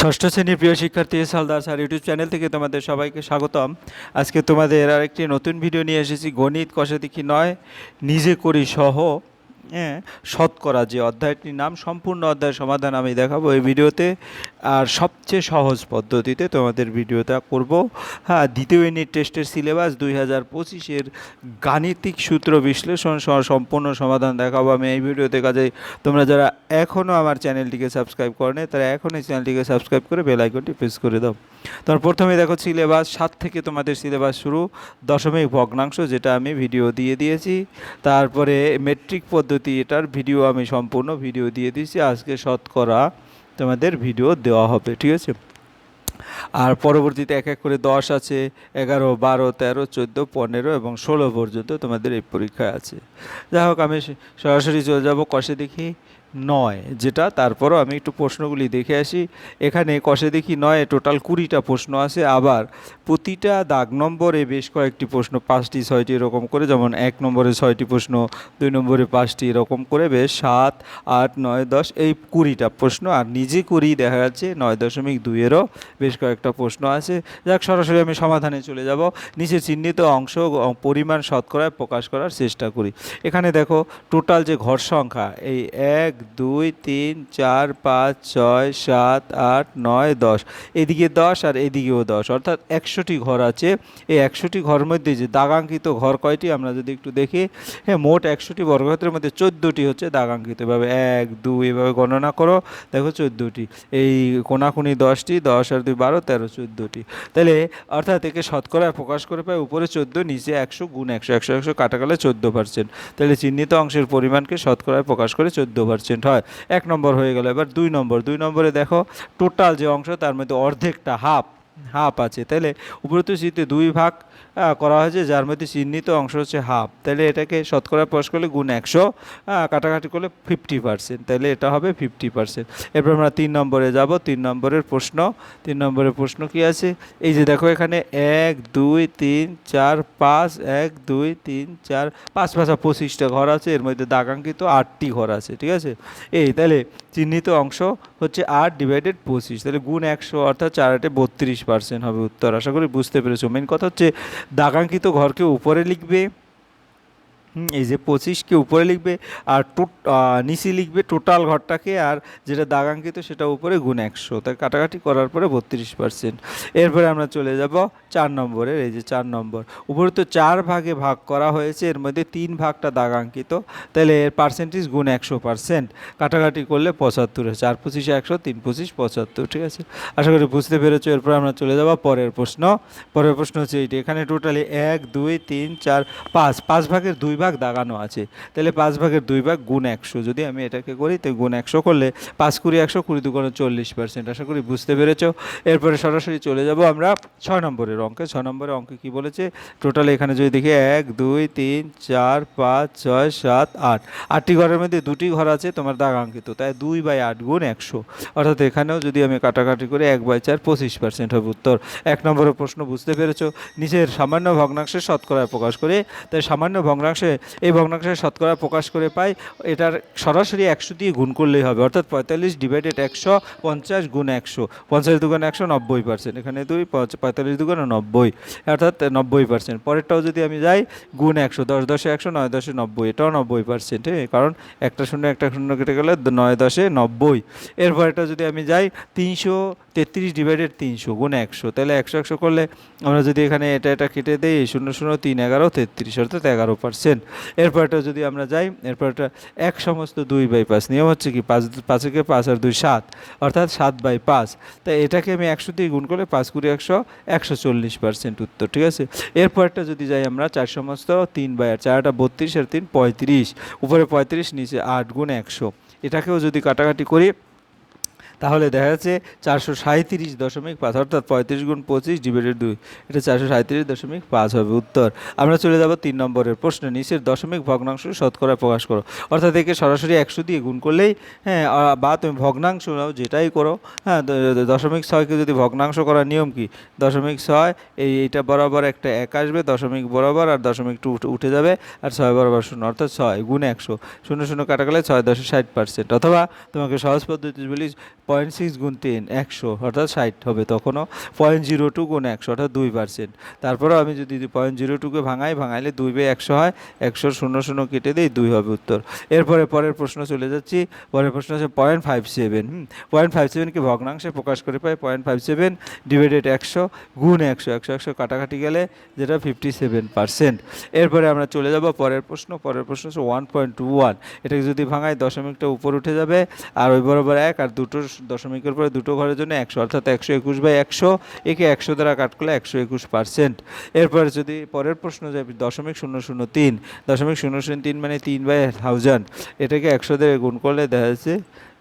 ষষ্ঠ শ্রেণির প্রিয় শিক্ষার্থী সালদার স্যার ইউটিউব চ্যানেল থেকে তোমাদের সবাইকে স্বাগতম। আজকে তোমাদের আরেকটি নতুন ভিডিও নিয়ে এসেছি। গণিত কষে দেখি নয়, নিজে করি সহ। শতকরা যে অধ্যায়টির নাম, সম্পূর্ণ অধ্যায়ের সমাধান আমি দেখাবো এই ভিডিওতে। আর সবচেয়ে সহজ পদ্ধতিতে তোমাদের ভিডিওটা করব। হ্যাঁ দ্বিতীয় ইউনিট টেস্টের সিলেবাস দুই হাজার পঁচিশের গাণিতিক সূত্র বিশ্লেষণ সহ সম্পূর্ণ সমাধান দেখাবো আমি এই ভিডিওতে। কাজে তোমরা যারা এখনও আমার চ্যানেলটিকে সাবস্ক্রাইব করেনি তারা এখনই চ্যানেলটিকে সাবস্ক্রাইব করে বেল আইকনটি প্রেস করে দাও। তোমার প্রথমে দেখো সিলেবাস, সাত থেকে তোমাদের সিলেবাস শুরু, দশমিক ভগ্নাংশ যেটা আমি ভিডিও দিয়ে দিয়েছি। তারপরে মেট্রিক পদ্ধতি এটার ভিডিও আমি সম্পূর্ণ ভিডিও দিয়ে দিয়েছি, আজকে শতকরা তোমাদের ভিডিও দেওয়া হবে, ঠিক আছে? আর পরবর্তীতে এক এক করে দশ আছে, এগারো, বারো, তেরো, চোদ্দ, পনেরো এবং ষোলো পর্যন্ত তোমাদের এই পরীক্ষা আছে। যাই হোক, আমি সরাসরি চলে যাব, কষে দেখি। নয়, যেটা তারপরও আমি একটু প্রশ্নগুলি দেখে আসি। এখানে কষে দেখি নয়, টোটাল কুড়িটা প্রশ্ন আছে। আবার প্রতিটা দাগ নম্বরে বেশ কয়েকটি প্রশ্ন, পাঁচটি, ছয়টি এরকম করে, যেমন এক নম্বরে ছয়টি প্রশ্ন, দুই নম্বরে পাঁচটি এরকম করে বেশ সাত, আট, নয়, দশ, এই কুড়িটা প্রশ্ন। আর নিজে করেই দেখা যাচ্ছে নয় দশমিক দুইয়েরও বেশ কয়েকটা প্রশ্ন আছে। যাক, সরাসরি আমি সমাধানে চলে যাব। নিচে চিহ্নিত অংশ পরিমাণ শতকরায় প্রকাশ করার চেষ্টা করি। এখানে দেখো, টোটাল যে ঘর সংখ্যা, এই এক দুই, তিন, চার, পাঁচ, ছয়, সাত, আট, নয়, দশ। এদিকে দশ আর এদিকেও দশ। অর্থাৎ একশোটি ঘর আছে। এই একশোটি ঘর মধ্যে যে দাগাঙ্কিত ঘর কয়টি আমরা যদি একটু দেখি হ্যাঁ মোট একশোটি বর্গক্ষেত্রের মধ্যে চোদ্দোটি হচ্ছে দাগাঙ্কিত। এভাবে এক, দুই এভাবে গণনা করো, দেখো চোদ্দোটি। এই কোনাকুনি দশটি, দশ আর দুই বারো, তেরো, চোদ্দোটি। তাহলে অর্থাৎ একে শতকরায় প্রকাশ করে পায় উপরে চোদ্দ, নিচে একশো, গুণ একশো। একশো একশো, কাটা গেলে চোদ্দ পার্সেন্ট তাহলে চিহ্নিত অংশের পরিমাণকে শতকরায় প্রকাশ করে চোদ্দ পার্সেন্ট হয়। এক নম্বর হয়ে গেল। এবার দুই নম্বর। দুই নম্বরে দেখো টোটাল যে অংশ, তার মধ্যে অর্ধেকটা হাফ হাফ আছে। তাহলে উপরোক্ত চিত্রে দুই ভাগ করা হয়েছে, যার মধ্যে চিহ্নিত অংশ হচ্ছে হাফ। তাহলে এটাকে শতকরা প্রকাশ করলে গুণ একশো কাটাকাটি করলে ফিফটি পার্সেন্ট তাহলে এটা হবে ফিফটি পার্সেন্ট এরপর আমরা তিন নম্বরে যাব। তিন নম্বরের প্রশ্ন, তিন নম্বরের প্রশ্ন কি আছে? এই যে দেখো এখানে এক, দুই, তিন, চার, পাঁচ, এক, দুই, তিন, চার, পাঁচ, পাঁচা পঁচিশটা ঘর আছে। এর মধ্যে দাগাঙ্কিত আটটি ঘর আছে, ঠিক আছে? এই তাহলে চিহ্নিত অংশ হচ্ছে আট ডিভাইডেড পঁচিশ। তাহলে গুণ একশো অর্থাৎ চার আটে বত্রিশ পার্সেন্ট হবে উত্তর। আশা করি বুঝতে পেরেছ। মেন কথা হচ্ছে দাগাঙ্কিত ঘরকে উপরে লিখবে এই যে পঁচিশকে উপরে লিখবে আর নিচে লিখবে টোটাল ঘরটাকে আর যেটা দাগাঙ্কিত সেটা উপরে গুণ একশো। তাই কাটাকাটি করার পরে বত্রিশ পার্সেন্ট এরপরে আমরা চলে যাব চার নম্বরের, এই যে চার নম্বর। উপরে তো চার ভাগে ভাগ করা হয়েছে, এর মধ্যে তিন ভাগটা দাগাঙ্কিত। তাহলে এর পার্সেন্টেজ গুণ একশো পার্সেন্ট কাটাকাটি করলে পঁচাত্তর চার পঁচিশে একশো, তিন পঁচিশ পঁচাত্তর, ঠিক আছে? আশা করি বুঝতে পেরেছ। এরপর আমরা চলে যাব পরের প্রশ্ন। পরের প্রশ্ন হচ্ছে এইটি। এখানে টোটালি এক, দুই, তিন, চার, পাঁচ। পাঁচ ভাগের দুই ভাগ দাগানো আছে। তাহলে পাঁচ ভাগের দুই ভাগ গুণ একশো। যদি আমি এটাকে করি, তো গুণ একশো করলে পাঁচ কুড়ি একশো, কুড়ি দুগুণ চল্লিশ পার্সেন্ট আশা করি বুঝতে পেরেছ? এরপরে সরাসরি চলে যাব আমরা ছয় নম্বরের অঙ্কে। ছয় নম্বরের অঙ্কে কি বলেছে? টোটাল এখানে যদি দেখি, এক, দুই, তিন, চার, পাঁচ, ছয়, সাত, আট। আটটি ঘরের মধ্যে দুটি ঘর আছে, তোমার দাগাঙ্কিত তাই দুই বাই আট গুণ একশো। অর্থাৎ এখানেও যদি আমি কাটাকাটি করে, এক বাই চার, পঁচিশ পার্সেন্ট হবে উত্তর। এক নম্বরের প্রশ্ন, বুঝতে পেরেছ? নিচের সামান্য ভগ্নাংশে শতকরায় প্রকাশ করে, তাই সামান্য ভগ্নাংশে এই ভগ্নাংশে শতকরা প্রকাশ করে পাই। এটার সরাসরি একশো দিয়ে গুণ করলেই হবে। অর্থাৎ পঁয়তাল্লিশ ডিভাইডেড একশো, পঞ্চাশ গুণ একশো। পঞ্চাশ দুগুণ একশো, নব্বই পার্সেন্ট এখানে দুই পঁয়তাল্লিশ দুগুণ, নব্বই। অর্থাৎ নব্বই পার্সেন্ট পরেরটাও যদি আমি যাই, গুণ একশো। দশ দশে একশো, নয় দশে নব্বই। এটাও নব্বই পার্সেন্ট হ্যাঁ? কারণ একটা শূন্য একটা শূন্য কেটে গেলে নয় দশে নব্বই। এরপরেটা যদি আমি যাই, তিনশো তেত্রিশ ডিভাইডেড তিনশো গুণ একশো। তাহলে একশো একশো করলে আমরা যদি এখানে এটা এটা কেটে দিই, শূন্য শূন্য, তিন, এগারো, তেত্রিশ। অর্থাৎ এগারো পার্সেন্ট এরপরটা যদি আমরা যাই, এরপরটা এক সমস্ত দুই বাই পাঁচ। নিয়ম হচ্ছে কি, পাঁচ পাঁচকে পাঁচ আর দুই সাত। অর্থাৎ সাত বাই পাঁচ। তাই এটাকে আমি একশো দিয়ে গুণ করলে পাঁচ কুড়ি একশো একশো চল্লিশ পার্সেন্ট উত্তর, ঠিক আছে? এরপরটা যদি যাই আমরা, চার সমস্ত তিন বাই আর চারটা বত্রিশ আর তিন পঁয়ত্রিশ। উপরে পঁয়ত্রিশ, নিচে আট গুণ একশো। এটাকেও যদি কাটাকাটি করি তাহলে দেখা যাচ্ছে চারশো সাঁত্রিশ দশমিক পাঁচ, অর্থাৎ পঁয়ত্রিশ গুণ পঁচিশ ডিভাইডেড দুই, এটা চারশো সাঁত্রিশ দশমিক পাঁচ হবে উত্তর। আমরা চলে যাব তিন নম্বরের প্রশ্ন, নিচের দশমিক ভগ্নাংশ শতকরা প্রকাশ করো। অর্থাৎ একে সরাসরি একশো দিয়ে গুণ করলেই হ্যাঁ বা তুমি ভগ্নাংশ নাও, যেটাই করো হ্যাঁ দশমিক ছয়কে যদি ভগ্নাংশ করার নিয়ম কি? দশমিক ছয়, এই, এইটা বরাবর একটা এক আসবে, দশমিক বরাবর আর দশমিক টু উঠে যাবে, আর ছয় বরাবর শূন্য, অর্থাৎ ছয় গুণ একশো। শূন্য শূন্য কাটা গেলে ছয় দশে ষাট পার্সেন্ট অথবা তোমাকে সহজ পদ্ধতি বলি পয়েন্ট সিক্স গুণ টেন একশো, অর্থাৎ ষাট হবে তখনও। পয়েন্ট জিরো টু গুণ একশো, অর্থাৎ দুই পার্সেন্ট তারপরেও আমি যদি পয়েন্ট জিরো টুকে ভাঙাই, ভাঙাইলে দুই বে একশো হয়, একশো শূন্য শূন্য কেটে দিই, দুই হবে উত্তর। এরপরে পরের প্রশ্ন চলে যাচ্ছি। পরের প্রশ্ন হচ্ছে point five seven hmm? Point five সেভেনকে ভগ্নাংশে প্রকাশ করে পাই পয়েন্ট ফাইভ সেভেন ডিভাইডেড একশো গুণ একশো একশো একশো কাটাকাটি গেলে যেটা ফিফটি সেভেন পার্সেন্ট এরপরে আমরা চলে যাব পরের প্রশ্ন। পরের প্রশ্ন হচ্ছে ওয়ান পয়েন্ট টু ওয়ান এটাকে যদি ভাঙাই, দশমিকটা উপর উঠে যাবে, আর ওই বরাবর এক, আর দুটো দশমিকের পরে দুটো ঘরের জন্য একশো, অর্থাৎ একশো একুশ বাই একশো, একে একশো দ্বারা কাট করলে একশো একুশ পার্সেন্ট এরপরে যদি পরের প্রশ্ন যাবে দশমিক শূন্য শূন্য তিন, দশমিক শূন্য শূন্য তিন মানে তিন বাই থাউজেন্ড এটাকে একশো দিয়ে গুণ করলে দেখা যাচ্ছে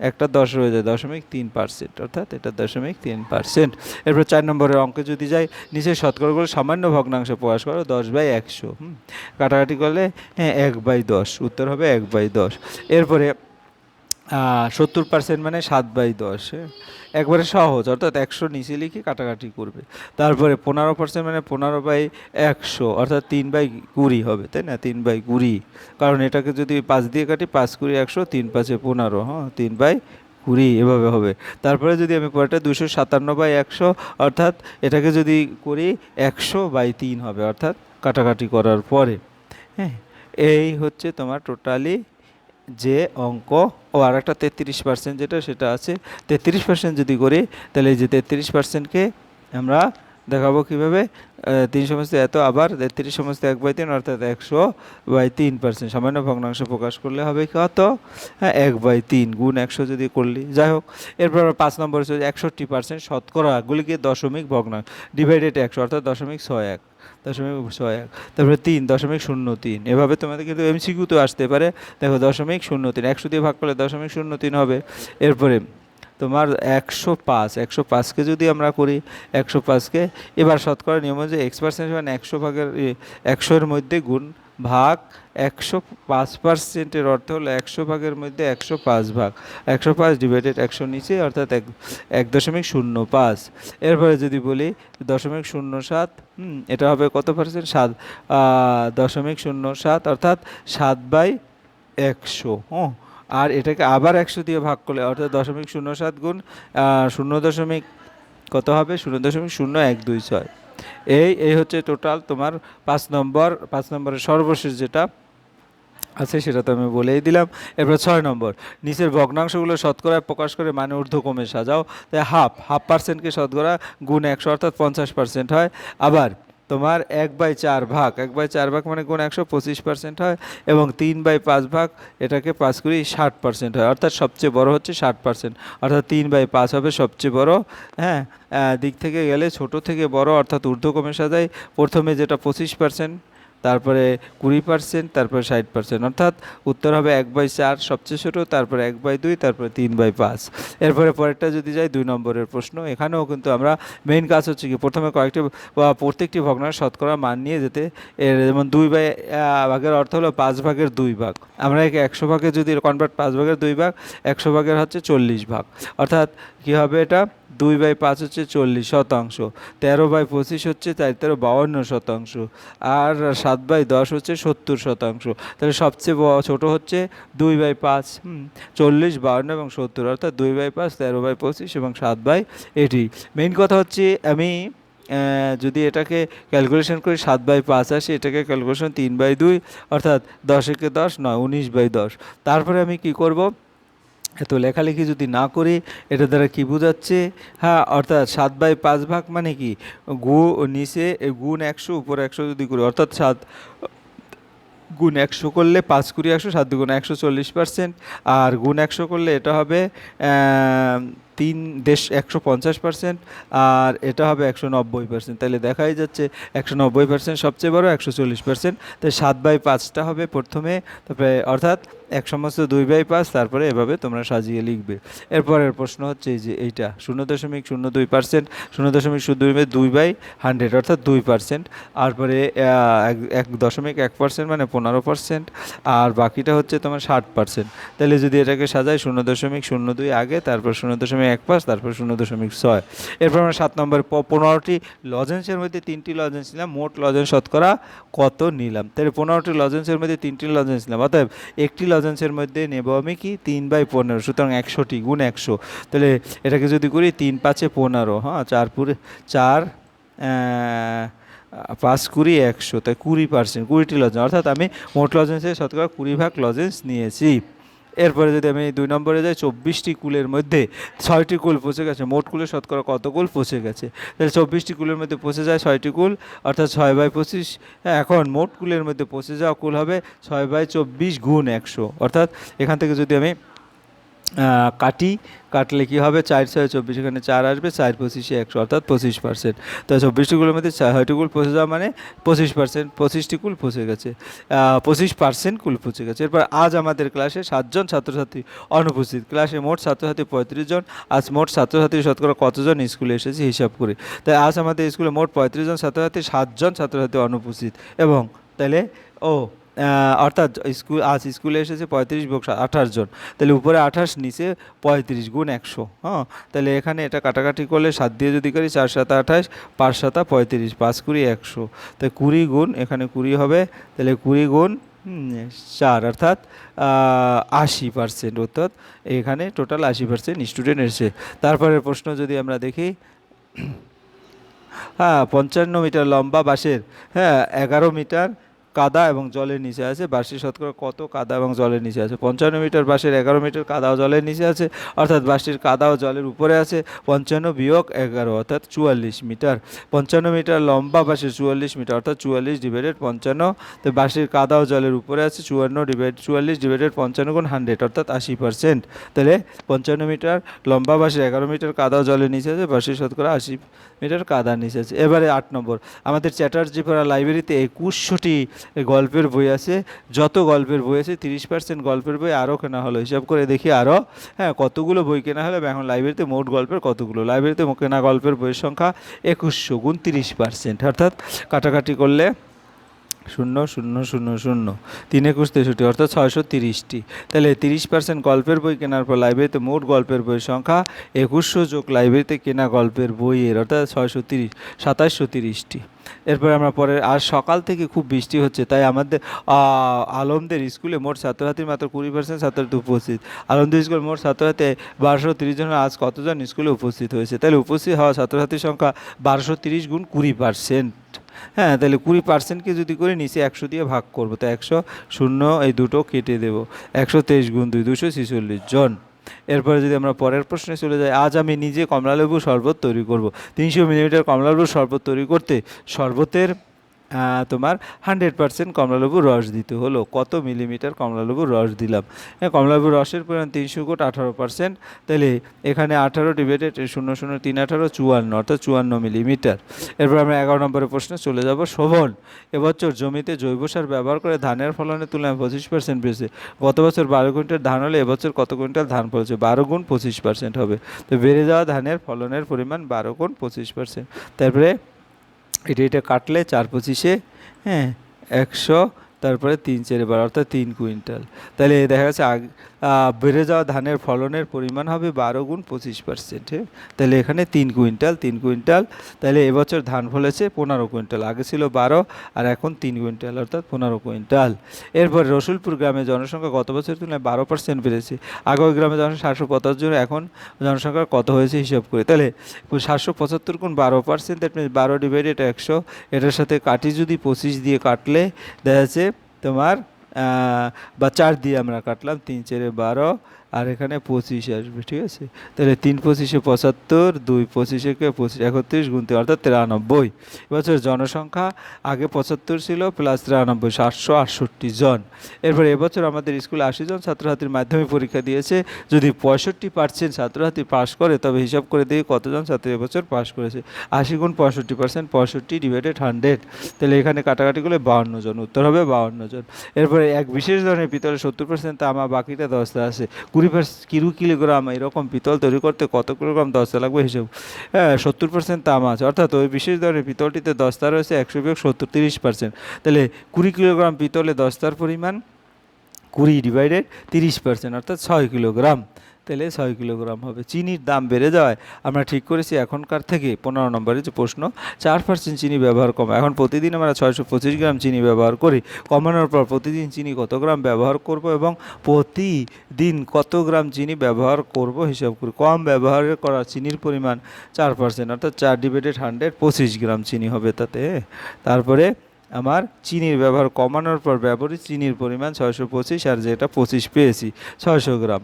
একটা দশ রয়ে যায়, দশমিক তিন পার্সেন্ট অর্থাৎ এটা দশমিক তিন পার্সেন্ট এরপর চার নম্বরের অঙ্কে যদি যাই, নিচে শতকরাগুলো সামান্য ভগ্নাংশে প্রকাশ করো, দশ বাই একশো, হুম? কাটাকাটি করলে হ্যাঁ এক বাই দশ, উত্তর হবে এক বাই দশ। এরপরে সত্তর পার্সেন্ট মানে সাত বাই দশ? একবারে সহজ, অর্থাৎ একশো নিচে লিখে কাটাকাটি করবে। তারপরে পনেরো পার্সেন্ট মানে পনেরো বাই একশো, অর্থাৎ তিন বাই কুড়ি হবে, তাই না? তিন বাই কুড়ি। কারণ এটাকে যদি পাঁচ দিয়ে কাটি, পাঁচ কুড়ি একশো, তিন পাঁচে পনেরো হ্যাঁ? তিন বাই কুড়ি এভাবে হবে। তারপরে যদি আমি পরেরটা দুশো সাতান্ন বাই একশো, অর্থাৎ এটাকে যদি করি, একশো বাই তিন হবে, অর্থাৎ কাটাকাটি করার পরে হ্যাঁ? এই হচ্ছে তোমার টোটালি যে অঙ্ক, ও আর একটা তেত্রিশ পার্সেন্ট যেটা, সেটা আছে তেত্রিশ পার্সেন্ট যদি করি, তাহলে এই যে তেত্রিশ পার্সেন্টকে আমরা দেখাবো কীভাবে তিন সমস্ত এত আবার তেত্রিশ সমস্ত এক বাই তিন, অর্থাৎ একশো বাই তিন পার্সেন্ট সামান্য ভগ্নাংশ প্রকাশ করলে হবে কত? হ্যাঁ এক বাই তিন গুণ একশো যদি করলি। যাই হোক, এরপর পাঁচ নম্বর হচ্ছে একষট্টি পার্সেন্ট শতকরাগুলিকে দশমিক ভগ্নাংশ ডিভাইডেড একশো, অর্থাৎ দশমিক ছয় এক, দশমিক ছয় এক। তারপরে তিন, দশমিক শূন্য তিন। এভাবে তোমাদের কিন্তু এমসিকিউতে আসতে পারে। দেখো, দশমিক শূন্য তিন, একশো দিয়ে ভাগ করলে দশমিক শূন্য তিন হবে। এরপরে তোমার একশো পাঁচ, একশো পাঁচকে যদি আমরা করি, একশো পাঁচকে এবার শতকরা নিয়ম যে এক্স পার্সেন্ট মানে একশো ভাগের একশোর মধ্যে গুণ ভাগ একশো পাঁচ পার্সেন্টের অর্থ হলো একশো ভাগের মধ্যে একশো পাঁচ ভাগ। একশো পাঁচ ডিভাইডেড একশো নিচে অর্থাৎ এক এক দশমিক শূন্য পাঁচ। এরপরে যদি বলি দশমিক শূন্য সাত এটা হবে কত পার্সেন্ট সাত দশমিক শূন্য সাত অর্থাৎ সাত বাই একশো হ্যাঁ আর এটাকে আবার একশো দিয়ে ভাগ করলে, অর্থাৎ দশমিক শূন্য সাত গুণ শূন্য দশমিক কত হবে? শূন্য দশমিক শূন্য এক দুই ছয়। এই এই হচ্ছে টোটাল তোমার পাঁচ নম্বর, পাঁচ নম্বরের সর্বশেষ যেটা আছে সেটা তো আমি বলেই দিলাম। এরপর ছয় নম্বর, নিচের ভগ্নাংশগুলো শতকরায় প্রকাশ করে মানে ঊর্ধ্বক্রমে সাজাও। তাই হাফ হাফ পার্সেন্টকে শতকরা গুণ একশো, অর্থাৎ পঞ্চাশ পার্সেন্ট হয়। আবার তোমার এক বাই চার ভাগ। এক বাই চার ভাগ মানে কোন একশো পঁচিশ পার্সেন্ট হয় এবং তিন বাই পাঁচ ভাগ এটাকে পাঁচ করি ষাট পার্সেন্ট হয়। অর্থাৎ সবচেয়ে বড় হচ্ছে ষাট পার্সেন্ট অর্থাৎ তিন বাই পাঁচ হবে সবচেয়ে বড়। হ্যাঁ দিক থেকে গেলে ছোট থেকে বড় অর্থাৎ ঊর্ধ্বক্রমে সাজাই। প্রথমে যেটা পঁচিশ পার্সেন্ট তারপরে কুড়ি পার্সেন্ট তারপরে ষাট পার্সেন্ট অর্থাৎ উত্তর হবে এক বাই চার, সবচেয়ে ছোটো, তারপরে এক বাই দুই, তারপরে তিন বাই পাঁচ। এরপরে পরেরটা যদি যাই, দুই নম্বরের প্রশ্ন। এখানেও কিন্তু আমরা মেইন কাজ হচ্ছে কি, প্রথমে কয়েকটি প্রত্যেকটি ভগ্নাংশ শতকরা মান নিয়ে যেতে, এর যেমন দুই বাই ভাগের অর্থ হলো পাঁচ ভাগের দুই ভাগ। আমরা একে একশো ভাগে যদি কনভার্ট পাঁচ ভাগের দুই ভাগ, একশো ভাগের হচ্ছে চল্লিশ ভাগ। অর্থাৎ কী হবে এটা? দুই বাই পাঁচ হচ্ছে চল্লিশ শতাংশ, তেরো বাই পঁচিশ হচ্ছে চার, তেরো বাউন্ন শতাংশ, আর সাত বাই দশ হচ্ছে সত্তর শতাংশ। তাহলে সবচেয়ে ছোট হচ্ছে দুই বাই পাঁচ চল্লিশ, বাউন্ন এবং সত্তর, অর্থাৎ দুই বাই পাঁচ, তেরো বাই পঁচিশ এবং সাত বাই এটি। মেইন কথা হচ্ছে আমি যদি এটাকে ক্যালকুলেশন করি, সাত বাই পাঁচ আসে, এটাকে ক্যালকুলেশন তিন বাই দুই, অর্থাৎ দশ একে দশ নয়, উনিশ বাই দশ। তারপরে আমি কি করব? এত লেখালেখি যদি না করে, এটা দ্বারা কি বোঝাচ্ছে? হ্যাঁ অর্থাৎ সাত বাই পাঁচ ভাগ মানে কি? গু নিচে গুণ একশো, উপর একশো যদি করি, অর্থাৎ সাত গুণ একশো করলে পাঁচ কুড়ি একশো, সাত দুগুণ একশো চল্লিশ পার্সেন্ট আর গুণ একশো করলে এটা হবে তিন দেশ একশো পঞ্চাশ পার্সেন্ট আর এটা হবে একশো নব্বই পার্সেন্ট তাহলে দেখাই যাচ্ছে একশো নব্বই পার্সেন্ট সবচেয়ে বড়, একশো চল্লিশ পার্সেন্ট তাই সাত বাই পাঁচটা হবে প্রথমে, তারপরে অর্থাৎ এক সমস্ত দুই বাই পাঁচ, তারপরে এভাবে তোমরা সাজিয়ে লিখবে। এরপরের প্রশ্ন হচ্ছে এই যে এইটা, শূন্য দশমিক, শূন্য দুই পার্সেন্ট শূন্য দশমিক, শূন্য দুই দুই বাই হান্ড্রেড, অর্থাৎ দুই পার্সেন্ট তারপরে এক- দশমিক এক পার্সেন্ট মানে পনেরো পার্সেন্ট আর বাকিটা হচ্ছে তোমার ষাট পার্সেন্ট তাহলে যদি এটাকে সাজাই, শূন্য দশমিক, শূন্য দুই আগে, তারপর শূন্য দশমিক এক পাঁচ তারপর শূন্য দশমিক ছয়। এরপর আমরা সাত নম্বর পনেরোটি লজেন্সের মধ্যে তিনটি লজেন্স নিলাম, মোট লজেন্স শতকরা কত নিলাম? তাহলে পনেরোটি লজেন্সের মধ্যে তিনটি লজেন্স নিলাম, অতএব একটি লজেন্সের মধ্যে নেব আমি কি? তিন বাই পনেরো, সুতরাং একশোটি গুণ একশো। তাহলে এটাকে যদি করি তিন পাঁচে পনেরো হ্যাঁ চার পুরে, চার পাঁচ কুড়ি একশো, তাই কুড়ি পার্সেন্ট, কুড়িটি লজেন্স। অর্থাৎ আমি মোট লজেন্সের শতকরা কুড়ি ভাগ লজেন্স নিয়েছি। এরপরে যদি আমি দুই নম্বরে যাই চব্বিশটি কুলের মধ্যে ছয়টি কুল পচে গেছে। মোট কুলের শতকরা কত কুল পচে গেছে? তাহলে চব্বিশটি কুলের মধ্যে পচে যায় ছয়টি কুল অর্থাৎ ছয় বাই পঁচিশ। হ্যাঁ, এখন মোট কুলের মধ্যে পচে যাওয়া কুল হবে ছয় বাই চব্বিশ গুণ একশো। অর্থাৎ এখান থেকে যদি আমি কাটি, কাটলে কি হবে? চার ছয় চব্বিশ, এখানে চার আসবে, চার পঁচিশে একশো, অর্থাৎ পঁচিশ পার্সেন্ট তো চব্বিশটি কুলের মধ্যে ছয়টি কুল পচে যাওয়া মানে পঁচিশ পার্সেন্ট পঁচিশটি কুল পচে গেছে। পঁচিশ পার্সেন্ট কুল পচে গেছে। এরপর আজ আমাদের ক্লাসে সাতজন ছাত্রছাত্রী অনুপস্থিত। ক্লাসে মোট ছাত্রছাত্রী পঁয়ত্রিশ জন আজ মোট ছাত্রছাত্রী শতকরা কতজন স্কুলে এসেছে হিসাব করে। তাই আজ আমাদের স্কুলে মোট পঁয়ত্রিশ জন ছাত্রছাত্রী, সাতজন ছাত্রছাত্রী অনুপস্থিত। এবং তাহলে, ও অর্থাৎ স্কুল আজ স্কুলে এসেছে পঁয়ত্রিশ যোগ আঠাশ জন। তাহলে উপরে আঠাশ, নিচে পঁয়ত্রিশ গুণ একশো হ্যাঁ? তাহলে এখানে এটা কাটাকাটি করলে সাত দিয়ে যদি করি, চার সাতা আঠাশ, পাঁচ সাতা পঁয়ত্রিশ, পাঁচ কুড়ি, একশো। তাই কুড়ি গুণ, এখানে কুড়ি হবে, তাহলে কুড়ি গুণ চার, অর্থাৎ আশি পার্সেন্ট অর্থাৎ এখানে টোটাল আশি পার্সেন্ট স্টুডেন্ট এসেছে। তারপরের প্রশ্ন যদি আমরা দেখি হ্যাঁ পঞ্চান্ন মিটার লম্বা বাঁশের হ্যাঁ এগারো মিটার কাদা এবং জলের নিচে আছে। বাঁশটি শতকরা কত কাদা এবং জলের নিচে আছে? পঞ্চান্ন মিটার বাসের এগারো মিটার কাদা জলের নিচে আছে। অর্থাৎ বাঁশটির কাদা ও জলের উপরে আছে। পঞ্চান্ন বিয়োগ এগারো, অর্থাৎ চুয়াল্লিশ মিটার। পঞ্চান্ন মিটার লম্বা বাসের চুয়াল্লিশ মিটার, অর্থাৎ চুয়াল্লিশ ডিভাইডেড পঞ্চান্ন। তো বাঁশটির কাদা ও জলের উপরে আছে চুয়ান্ন ডিভাইড চুয়াল্লিশ ডিভাইডেড পঞ্চান্ন গুণ হান্ড্রেড অর্থাৎ আশি পার্সেন্ট তাহলে পঞ্চান্ন মিটার লম্বা বাসের এগারো মিটার কাদাও জলের নিচে আছে। বাঁশির শতকরা আশি মিটার কাদা নিচে আছে। এবারে আট নম্বর। আমাদের চ্যাটার্জিপাড়া লাইব্রেরিতে একুশশোটি গল্পের বই আছে। যত গল্পের বই আছে, তিরিশ পার্সেন্ট গল্পের বই আরও কেনা হলো। হিসাব করে দেখি আরও। হ্যাঁ কতগুলো বই কেনা হলো? এখন লাইব্রেরিতে মোট গল্পের কতগুলো? লাইব্রেরিতে কেনা গল্পের বইয়ের সংখ্যা একুশশো গুণ তিরিশ পার্সেন্ট অর্থাৎ কাটাকাটি করলে শূন্য শূন্য শূন্য শূন্য। তিন একুশ তেষট্টি, অর্থাৎ ছয়শো তিরিশটি। তাহলে তিরিশ পার্সেন্ট গল্পের বই কেনার পর লাইব্রেরিতে মোট গল্পের বইয়ের সংখ্যা একুশশো যোগ লাইব্রেরিতে কেনা গল্পের বইয়ের, অর্থাৎ ছয়শো তিরিশ, সাতাশশো তিরিশটি। এরপর আমরা পরে আজ সকাল থেকে খুব বৃষ্টি হচ্ছে, তাই আমাদের আলমদের স্কুলে মোট ছাত্রছাত্রীর মাত্র কুড়ি পার্সেন্ট ছাত্রছাত্রী উপস্থিত। আলমদের স্কুল মোট ছাত্রছাত্রী বারোশো তিরিশ জন আজ কতজন স্কুলে উপস্থিত হয়েছে? তাহলে উপস্থিত হওয়া ছাত্রছাত্রীর সংখ্যা বারোশো তিরিশ গুণ কুড়ি পার্সেন্ট হ্যাঁ তাহলে কুড়ি পার্সেন্টকে যদি করে নিচে একশো দিয়ে ভাগ করব, তো একশো শূন্য এই দুটো কেটে দেব। একশো তেইশ গুণ দুই, দুশো ছিচল্লিশ জন। এরপরে যদি আমরা পরের প্রশ্নে চলে যাই, আজ আমি নিজে কমলালেবু শরবত তৈরি করব। তিনশো মিলিমিটার কমলালেবু শরবত তৈরি করতে শরবতের তোমার হান্ড্রেড পার্সেন্ট কমলালেবুর রস দিতে হলো। কত মিলিমিটার কমলালেবুর রস দিলাম? হ্যাঁ কমলালেবুর রসের পরিমাণ তিনশো কোট, আঠারো পার্সেন্ট। তাহলে এখানে আঠারো ডিভাইডেড শূন্য শূন্য তিন আঠারো, চুয়ান্ন, অর্থাৎ চুয়ান্ন মিলিমিটার। এরপর আমরা এগারো নম্বরের প্রশ্নে চলে যাব। শোভন, এবছর জমিতে জৈব সার ব্যবহার করে ধানের ফলনের তুলনায় পঁচিশ পার্সেন্ট বেড়েছে গত বছর বারো কুইন্টাল ধান হলে এবছর কত কুইন্টাল ধান ফলেছে? বারো গুণ পঁচিশ পার্সেন্ট হবে। তো বেড়ে যাওয়া ধানের ফলনের পরিমাণ বারো গুণ পঁচিশ পার্সেন্ট। তারপরে এটা এটা কাটলে চার পঁচিশে হ্যাঁ একশো, তারপরে তিন চারে বারো, অর্থাৎ তিন কুইন্টাল। তাহলে দেখা যাচ্ছে আগ বেড়ে যাওয়া ধানের ফলনের পরিমাণ হবে বারো গুণ পঁচিশ পার্সেন্ট তাহলে এখানে তিন কুইন্টাল তিন কুইন্টাল, তাহলে এবছর ধান ফলেছে পনেরো কুইন্টাল, আগে ছিল বারো, আর এখন তিন কুইন্টাল, অর্থাৎ পনেরো কুইন্টাল। এরপর রসুলপুর গ্রামে জনসংখ্যা গত বছরের তুলনায় বারো পার্সেন্ট বেড়েছে। আগে ওই গ্রামে জনসংখ্যা সাতশো পঁচাত্তর জন, এখন জনসংখ্যা কত হয়েছে হিসাব করে। তাহলে সাতশো পঁচাত্তর গুণ বারো পার্সেন্ট দ্যাট মিনস বারো ডিভাইডেড একশো, এটার সাথে কাটি যদি পঁচিশ দিয়ে কাটলে, দেখা যাচ্ছে তোমার বা চার দিয়ে আমরা কাটলাম তিন চারে বারো আর এখানে পঁচিশ আসবে, ঠিক আছে? তাহলে তিন পঁচিশে পঁচাত্তর, দুই পঁচিশে কে? পঁচিশ, একত্রিশ গুনতে অর্থাৎ তিরানব্বই। এবছর জনসংখ্যা আগে পঁচাত্তর ছিল, প্লাস তিরানব্বই, সাতশো আটষট্টি জন। এরপরে এবছর আমাদের স্কুলে আশি জন ছাত্রছাত্রীর মাধ্যমে পরীক্ষা দিয়েছে। যদি পঁয়ষট্টি পার্সেন্ট ছাত্রছাত্রী পাশ করে, তবে হিসাব করে দিয়ে কতজন ছাত্র এবছর পাশ করেছে। আশি গুণ পঁয়ষট্টি পার্সেন্ট, পঁয়ষট্টি ডিভাইডেড হান্ড্রেড তাহলে এখানে কাটাকাটি করলে বাউন্ন জন, উত্তর হবে বাউন্ন জন। এরপরে এক বিশেষ ধরনের পিতলে সত্তর পার্সেন্ট, তামা বাকিটা দশটা আছে। কুড়ি পার্সেন্ট কিরু কিলোগ্রাম এরকম পিতল তৈরি করতে কত কিলোগ্রাম দশটা লাগবে হিসেব? হ্যাঁ সত্তর পার্সেন্ট তামা আছে। অর্থাৎ ওই বিশেষ ধরনের পিতলটিতে দশটা রয়েছে একশো বিয়োগ সত্তর তিরিশ পার্সেন্ট। তাহলে কুড়ি কিলোগ্রাম পিতলে দস্তার পরিমাণ কুড়ি ডিভাইডেড তিরিশ পার্সেন্ট, অর্থাৎ ছয় কিলোগ্রাম। তাহলে ছয় কিলোগ্রাম হবে। চিনির দাম বেড়ে যাওয়ায় আমরা ঠিক করেছি এখনকার থেকে পনেরো নম্বরের যে প্রশ্ন, চার পার্সেন্ট চিনি ব্যবহার কম। এখন প্রতিদিন আমরা ছয়শো পঁচিশ গ্রাম চিনি ব্যবহার করি। কমানোর পর প্রতিদিন চিনি কত গ্রাম ব্যবহার করব এবং প্রতিদিন কত গ্রাম চিনি ব্যবহার করব হিসাব করি। কম ব্যবহার করা চিনির পরিমাণ চার পার্সেন্ট অর্থাৎ চার ডিভাইডেড হান্ড্রেড পঁচিশ গ্রাম চিনি হবে তাতে। তারপরে আমার চিনির ব্যবহার কমানোর পর ব্যবহৃত চিনির পরিমাণ ছয়শো পঁচিশ আর যেটা পঁচিশ পেয়েছি, ছয়শো গ্রাম।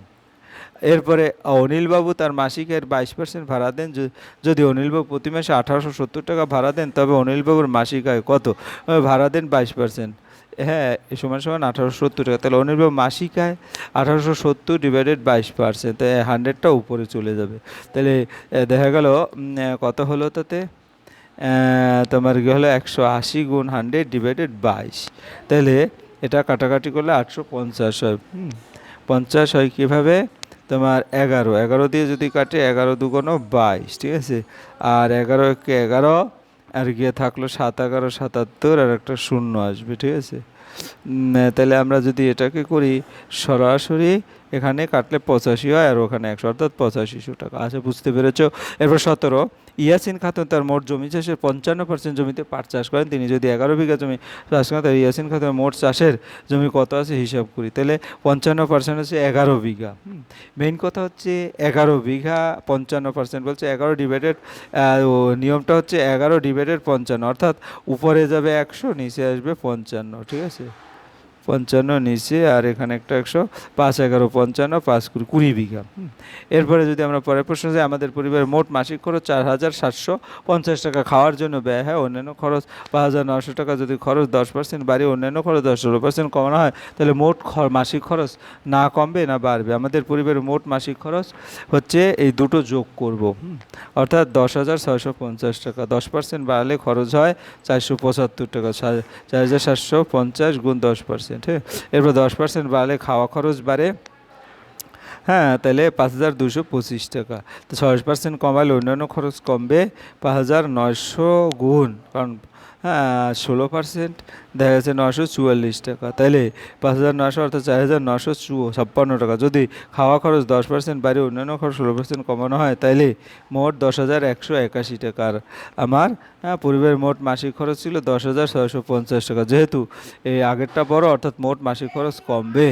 এরপরে অনিলবাবু তার মাসিক আয়ের বাইশ পার্সেন্ট ভাড়া দেন। যদি অনিলবাবু প্রতি মাসে আঠারোশো সত্তর টাকা ভাড়া দেন, তবে অনিলবাবুর মাসিক আয় কত? ভাড়া দেন বাইশ পার্সেন্ট হ্যাঁ সমান সমান আঠারোশো সত্তর টাকা। তাহলে অনিলবাবু মাসিক আয় আঠারোশো সত্তর ডিভাইডেড বাইশ পার্সেন্ট তাই হান্ড্রেডটা উপরে চলে যাবে। তাহলে দেখা গেল কত হলো তাতে? তোমার কি হলো? একশো আশি গুণ হান্ড্রেড ডিভাইডেড বাইশ। তাহলে, এটা কাটাকাটি করলে আটশো পঞ্চাশ হয়। পঞ্চাশ হয় কীভাবে? তোমার এগারো। এগারো দিয়ে যদি কাটে, এগারো দুগুণো বাইশ, ঠিক আছে? আর এগারো একে এগারো, আর গিয়ে থাকল সাত এগারো সাতাত্তর, আর একটা শূন্য আসবে, ঠিক আছে? তাহলে আমরা যদি এটাকে করি, সরাসরি এখানে কাটলে পঁচাশি হয় আর ওখানে একশো, অর্থাৎ পঁচাশিশো টাকা। আচ্ছা বুঝতে পেরেছ? এরপর সতেরো, ইয়াসিন খাতুন তার মোট জমি চাষের পঞ্চান্ন পার্সেন্ট জমিতে পাট চাষ করেন। তিনি যদি এগারো বিঘা জমি চাষ করেন, তাহলে ইয়াসিন খাতুনের মোট চাষের জমি কত আছে হিসাব করি। তাহলে পঞ্চান্ন পার্সেন্ট হচ্ছে এগারো বিঘা। মেইন কথা হচ্ছে এগারো বিঘা পঞ্চান্ন পার্সেন্ট বলছে, এগারো ডিভাইডেড নিয়মটা হচ্ছে এগারো ডিভাইডেড পঞ্চান্ন, অর্থাৎ উপরে যাবে একশো, নিচে আসবে পঞ্চান্ন, ঠিক আছে? পঞ্চান্ন নিচে আর এখানে একটা একশো পাঁচ, এগারো, পঞ্চান্ন, পাঁচ, কুড়ি কুড়ি বিঘা। এরপরে যদি আমরা পরের প্রশ্ন যাই, আমাদের পরিবারের মোট মাসিক খরচ চার হাজার সাতশো পঞ্চাশ টাকা খাওয়ার জন্য ব্যয় হয়। অন্যান্য খরচ পাঁচ হাজার নশো টাকা। যদি খরচ দশ পার্সেন্ট বাড়ি, অন্যান্য খরচ দশ, ষোলো পার্সেন্ট কমানো হয়, তাহলে মোট মাসিক খরচ না কমবে, না বাড়বে। আমাদের পরিবারের মোট মাসিক খরচ হচ্ছে এই দুটো যোগ করব। অর্থাৎ দশ হাজার ছয়শো পঞ্চাশ টাকা। দশ পার্সেন্ট বাড়লে খরচ হয় চারশো পঁচাত্তর টাকা। চার হাজার সাতশো পঞ্চাশ গুণ দশ পার্সেন্ট। হ্যাঁ এরপর দশ পার্সেন্ট বাড়লে খাওয়া খরচ বাড়ে হ্যাঁ তাহলে পাঁচ হাজার দুশো পঁচিশ টাকা তো ছয় পার্সেন্ট কমালে অন্যান্য খরচ কমবে পাঁচ হাজার নয়শো গুণ কারণ হ্যাঁ ষোলো পার্সেন্ট দেখা যাচ্ছে নশো চুয়াল্লিশ টাকা। তাইলে পাঁচ হাজার নশো অর্থাৎ চার হাজার নশো ছাপ্পান্ন টাকা। যদি খাওয়া খরচ দশ পার্সেন্ট বাইরে অন্যান্য খরচ ষোলো পার্সেন্ট কমানো হয়, তাইলে মোট দশ হাজার একশো একাশি টাকার আমার হ্যাঁ পরিবারের মোট মাসিক খরচ ছিল দশ হাজার ছয়শো পঞ্চাশ টাকা। যেহেতু এই আগেরটা বড়, অর্থাৎ মোট মাসিক খরচ কমবে।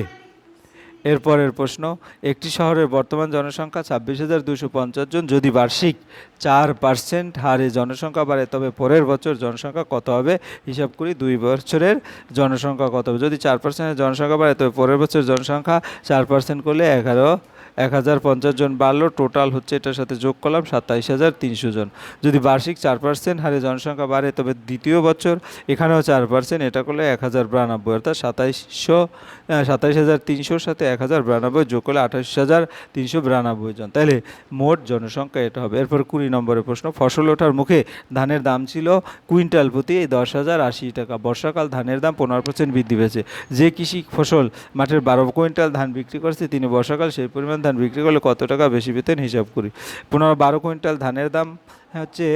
এরপরের প্রশ্ন, একটি শহরের বর্তমান জনসংখ্যা ছাব্বিশ হাজার দুশো পঞ্চাশ জন, যদি বার্ষিক চার পার্সেন্ট হারে জনসংখ্যা বাড়ে, তবে পরের বছর জনসংখ্যা কত হবে? হিসাব করি, দুই বছরের জনসংখ্যা কত হবে? যদি চার পার্সেন্টের জনসংখ্যা বাড়ে, তবে পরের বছর জনসংখ্যা চার পার্সেন্ট করলে এগারো এক হাজার পঞ্চাশ জন বাড়লো টোটাল হচ্ছে এটার সাথে যোগ করলাম সাতাইশ হাজার তিনশো জন। যদি বার্ষিক চার পার্সেন্ট হারে জনসংখ্যা বাড়ে, তবে দ্বিতীয় বছর এখানেও চার পার্সেন্ট এটা করলে এক হাজার বিরানব্বই, অর্থাৎ সাতাইশশো সাতাইশ হাজার তিনশোর সাথে এক হাজার বিরানব্বই যোগ করলে আঠাশ হাজার তিনশো বিরানব্বই জন। তাহলে মোট জনসংখ্যা এটা হবে। এরপর কুড়ি নম্বরের প্রশ্ন, ফসল ওঠার মুখে ধানের দাম ছিল কুইন্টাল প্রতি এই দশ হাজার আশি টাকা, বর্ষাকাল ধানের দাম পনেরো পার্সেন্ট বৃদ্ধি পেয়েছে। যে কৃষি ফসল মাঠের বারো কুইন্টাল ধান বিক্রি করছে, তিনি বর্ষাকাল সেই পরিমাণ ধান বিক্রি করলে কত টাকা বেশি পেতেন? হিসাব করি। পনেরো বারো কুইন্টাল ধানের দাম হচ্ছে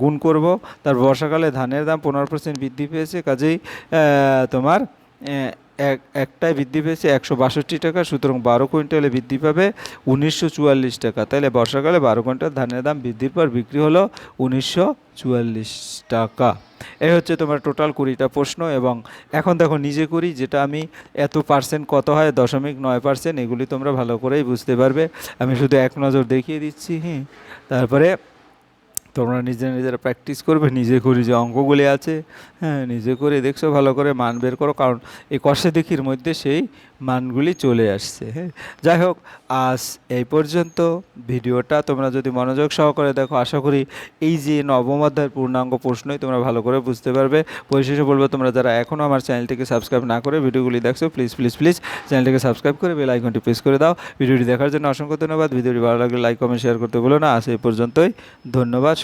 গুণ করব। তার বর্ষাকালে ধানের দাম পনেরো পার্সেন্ট বৃদ্ধি পেয়েছে। কাজেই তোমার এক একটাই বৃদ্ধি পেয়েছে একশো বাষট্টি টাকা, সুতরাং বারো কুইন্টালে বৃদ্ধি পাবে উনিশশো চুয়াল্লিশ টাকা। তাহলে বর্ষাকালে বারো কুইন্টাল ধানের দাম বৃদ্ধির পর বিক্রি হলো উনিশশো চুয়াল্লিশ টাকা। এই হচ্ছে তোমার টোটাল কুড়িটা প্রশ্ন এবং এখন দেখো নিজে করি যেটা আমি এত পার্সেন্ট কত হয়, দশমিক নয় পার্সেন্ট এগুলি তোমরা ভালো করেই বুঝতে পারবে। আমি শুধু এক নজর দেখিয়ে দিচ্ছি হ্যাঁ তারপরে তোমরা নিজেরা নিজেরা প্র্যাকটিস করবে, নিজে করি যে অঙ্কগুলি আছে হ্যাঁ নিজে করে দেখছ, ভালো করে মান বের করো, কারণ এই কষে দেখির মধ্যে সেই মানগুলি চলে আসছে হ্যাঁ। যাই হোক, আজ এই পর্যন্ত। ভিডিওটা তোমরা যদি মনোযোগ সহকারে দেখো, আশা করি এই যে নবম অধ্যায়ের পূর্ণাঙ্গ প্রশ্নই তোমরা ভালো করে বুঝতে পারবে। পরিশেষে বলব, তোমরা যারা এখনও আমার চ্যানেলটিকে সাবস্ক্রাইব না করে ভিডিওগুলি দেখছ প্লিজ প্লিজ প্লিজ চ্যানেলটিকে সাবস্ক্রাইব করে বেল আইকনটি প্রেস করে দাও। ভিডিওটি দেখার জন্য অসংখ্য ধন্যবাদ। ভিডিওটি ভালো লাগলে লাইক কমেন্ট শেয়ার করতে বলো না। আজ এই পর্যন্তই। ধন্যবাদ